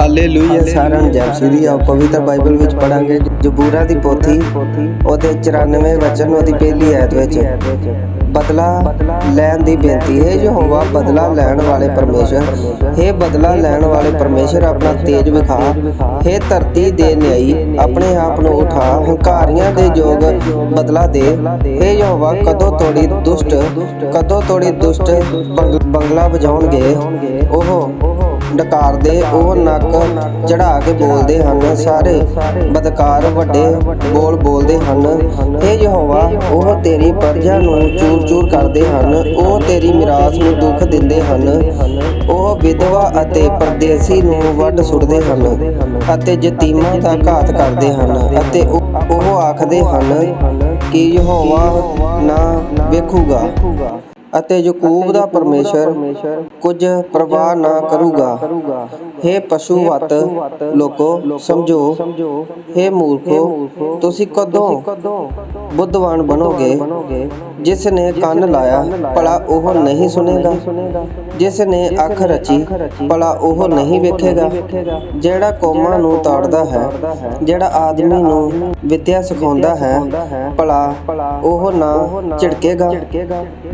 Hallelujah ਨੂੰ ਜੈ ਸ੍ਰੀ ਆਪ ਪਵਿੱਤਰ ਬਾਈਬਲ ਵਿੱਚ ਪੜਾਂਗੇ ਜਬੂਰਾ ਦੀ ਪੋਥੀ ਉਹਦੇ 94 ਵਚਨ ਉਹਦੀ ਪਹਿਲੀ ਆਇਤ ਵਿੱਚ। ਬਦਲਾ ਲੈਣ ਦੀ ਬੇਨਤੀ ਹੈ ਯਹੋਵਾ ਬਦਲਾ ਲੈਣ ਵਾਲੇ ਪਰਮੇਸ਼ਰ। ਹੈ ਬਦਲਾ ਲੈਣ ਵਾਲੇ ਪਰਮੇਸ਼ਰ ਆਪਣਾ ਤੇਜ ਵਿਖਾ। ਹੈ ਧਰਤੀ ਦੇ ਨਿਆਈ ਆਪਣੇ ਆਪ ਨੂੰ ਉਠਾ ਹੰਕਾਰੀਆਂ ਦੇ ਜੋਗ ਬਦਲਾ ਦੇ। ਹੈ ਯਹੋਵਾ ਕਦੋਂ ਤੋੜੀ ਦੁਸ਼ਟ ਕਦੋਂ ਤੋੜੀ ਦੁਸ਼ਟ ਬੰਗ- ਬੰਗਲਾ ਵਜਾਉਣਗੇ? ਉਹ ਡਕਾਰਦੇ ਉਹ ਨੱਕ ਚੜਾ ਕੇ ਬੋਲਦੇ ਹਨ। ਸਾਰੇ ਬਦਕਾਰ ਵੱਡੇ ਬੋਲ ਬੋਲਦੇ ਹਨ। ਇਹ ਯਹੋਵਾ, ਉਹ ਤੇਰੀ ਪ੍ਰਜਾ ਨੂੰ ਚੂਰ ਚੂਰ ਕਰਦੇ ਹਨ। ਉਹ ਤੇਰੀ ਮਿਰਾਸ ਨੂੰ ਦੁੱਖ ਦਿੰਦੇ ਹਨ। ਉਹ ਵਿਧਵਾ ਅਤੇ ਪਰਦੇਸੀ ਨੂੰ ਵੱਢ ਸੁੱਟਦੇ ਹਨ ਅਤੇ ਯਤੀਮਾਂ ਦਾ ਘਾਤ ਕਰਦੇ ਹਨ ਅਤੇ ਉਹ ਉਹ ਆਖਦੇ ਹਨ ਕਿ ਯਹੋਵਾ ਨਾ ਵੇਖੂਗਾ। ਅਤੇ ਯਕੂਬ ਦਾ ਪਰਮੇਸ਼ਰ ਕੁਝ ਪ੍ਰਵਾਹ ਨਾ ਕਰੂਗਾ। हे ਪਸ਼ੂਵਤ ਲੋਕੋ, ਸਮਝੋ। हे ਮੂਰਖੋ, ਤੁਸੀਂ ਕਦੋਂ ਬੁੱਧਵਾਨ ਬਣੋਗੇ? ਜਿਸ ਨੇ ਕੰਨ ਲਾਇਆ, ਭਲਾ ਉਹ ਨਹੀਂ ਸੁਨੇਗਾ ਜਿਸ ਨੇ ਅੱਖ ਰਚੀ, ਭਲਾ ਉਹ ਨਹੀਂ ਵੇਖੇਗਾ। ਜਿਹੜਾ ਕੌਮਾਂ ਨੂੰ ਤਾੜਦਾ ਹੈ, ਜਿਹੜਾ ਆਦਮੀ ਨੂੰ ਵਿਦਿਆ ਸਿਖਾਉਂਦਾ ਹੈ, ਭਲਾ ਉਹ ਨਾ ਝਿੜਕੇਗਾ।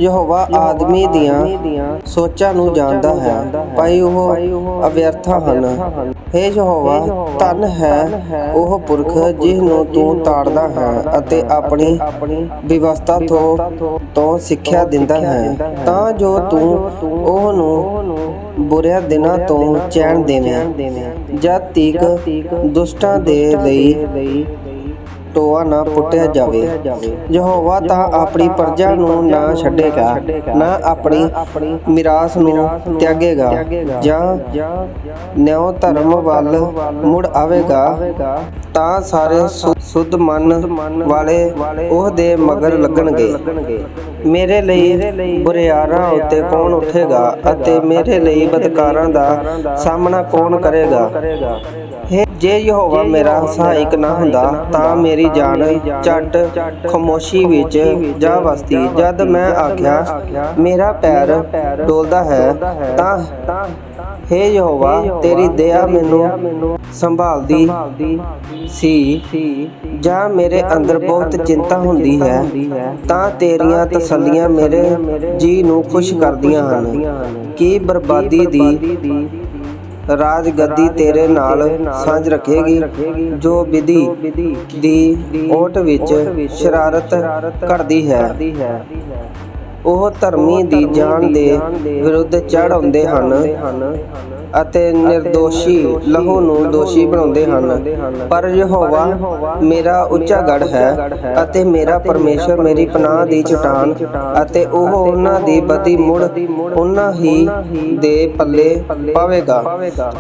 ਯਹੋਵਾ ਆਦਮੀ ਦੀਆਂ ਸੋਚਾਂ ਨੂੰ ਜਾਣਦਾ ਹੈ। ਭਾਈ ਉਹ ਅਵਿਅਰਥਾ ਹਨ। हे ਯਹੋਵਾ ਧਨ ਹੈ ਉਹ ਪੁਰਖ ਜਿਸ ਨੂੰ ਤੂੰ ਤਾੜਦਾ ਹੈ ਅਤੇ ਆਪਣੀ ਵਿਵਸਥਾ ਤੋਂ ਤੋਂ ਸਿੱਖਿਆ ਦਿੰਦਾ ਹੈ। ਤਾਂ ਜੋ ਤੂੰ ਉਹ ਨੂੰ ਬੁਰਿਆਂ ਦਿਨਾਂ ਤੋਂ ਚੈਨ ਦੇਵੇਂ। ਜਦ ਤੀਕ ਦੁਸ਼ਟਾਂ ਦੇ ਲਈ ਟੋਆ ਨਾ ਪੁੱਟਿਆ ਜਾਵੇ। ਯਹੋਵਾ ਤਾਂ ਆਪਣੀ ਪ੍ਰਜਾ ਨੂੰ ਨਾ ਛੱਡੇਗਾ, ਨਾ ਆਪਣੀ ਮਿਰਾਸ ਨੂੰ ਤਿਆਗੇਗਾ, ਜਾਂ ਨਿਉ ਧਰਮ ਵੱਲ ਮੁੜ ਆਵੇਗਾ, ਤਾਂ ਸਾਰੇ ਸੁ- ਮਨ ਵਾਲੇ ਉਹਦੇ ਮਗਰ ਲੱਗਣਗੇ। ਮੇਰੇ ਲਈ ਬੁਰਿਆਰਾਂ ਉੱਤੇ ਕੌਣ ਉੱਠੇਗਾ ਅਤੇ ਮੇਰੇ ਲਈ ਬਦਕਾਰਾਂ ਦਾ ਸਾਹਮਣਾ ਕੌਣ ਕਰੇਗਾ? ਹੇ ਜੇ ਯਹੋਵਾ ਮੇਰਾ ਸਹਾਇਕ ਨਾ ਹੁੰਦਾ ਤਾਂ ਮੇਰੀ ਜਾਨ ਝੱਟ ਖਮੋਸ਼ੀ ਵਿੱਚ ਜਾ ਵਸਦੀ। ਜਦ ਮੈਂ ਆਖਿਆ ਮੇਰਾ ਪੈਰ ਡੋਲਦਾ ਹੈ ਤਾਂ ਹੇ ਯਹੋਵਾ ਤੇਰੀ ਦਇਆ ਮੈਨੂੰ ਸੰਭਾਲਦੀ ਸੀ। ਜਾਂ ਮੇਰੇ ਅੰਦਰ ਬਹੁਤ ਚਿੰਤਾ ਹੁੰਦੀ ਹੈ ਤਾਂ ਤੇਰੀਆਂ ਤਸੱਲੀਆਂ ਮੇਰੇ ਜੀ ਨੂੰ ਖੁਸ਼ ਕਰਦੀਆਂ ਹਨ। ਕੀ ਬਰਬਾਦੀ ਦੀ ਰਾਜ ਗੱਦੀ ਤੇਰੇ ਨਾਲ ਸਾਂਝ ਰੱਖੇਗੀ। ਜੋ ਵਿਧੀ ਦੀ ਓਟ ਵਿੱਚ ਸ਼ਰਾਰਤ ਕਰਦੀ ਹੈ। ਉਹ ਧਰਮੀ ਦੀ ਜਾਨ ਦੇ ਵਿਰੁੱਧ ਚੜ ਆਉਂਦੇ ਹਨ ਅਤੇ ਨਿਰਦੋਸ਼ੀ ਲਹੂ ਨੂੰ ਦੋਸ਼ੀ ਬਣਾਉਂਦੇ ਹਨ। ਪਰ ਯਹੋਵਾ ਮੇਰਾ ਉੱਚਾ ਗੜ ਹੈ ਅਤੇ ਮੇਰਾ ਪਰਮੇਸ਼ਰ ਮੇਰੀ ਪਨਾਹ ਦੀ ਚਟਾਨ ਅਤੇ ਉਹ ਉਹਨਾਂ ਦੀ ਬਦੀ ਮੁੜ ਉਹਨਾਂ ਹੀ ਦੇ ਪੱਲੇ ਪਾਵੇਗਾ।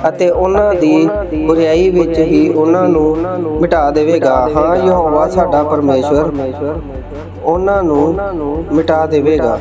ਅਤੇ ਉਹਨਾਂ ਦੀ ਬੁਰੀਾਈ ਵਿੱਚ ਹੀ ਉਹਨਾਂ ਨੂੰ ਮਿਟਾ ਦੇਵੇਗਾ। ਹਾਂ ਯਹੋਵਾ ਸਾਡਾ ਪਰਮੇਸ਼ਰ। ਉਹਨਾਂ ਨੂੰ ਮਿਟਾ ਦੇਵੇਗਾ।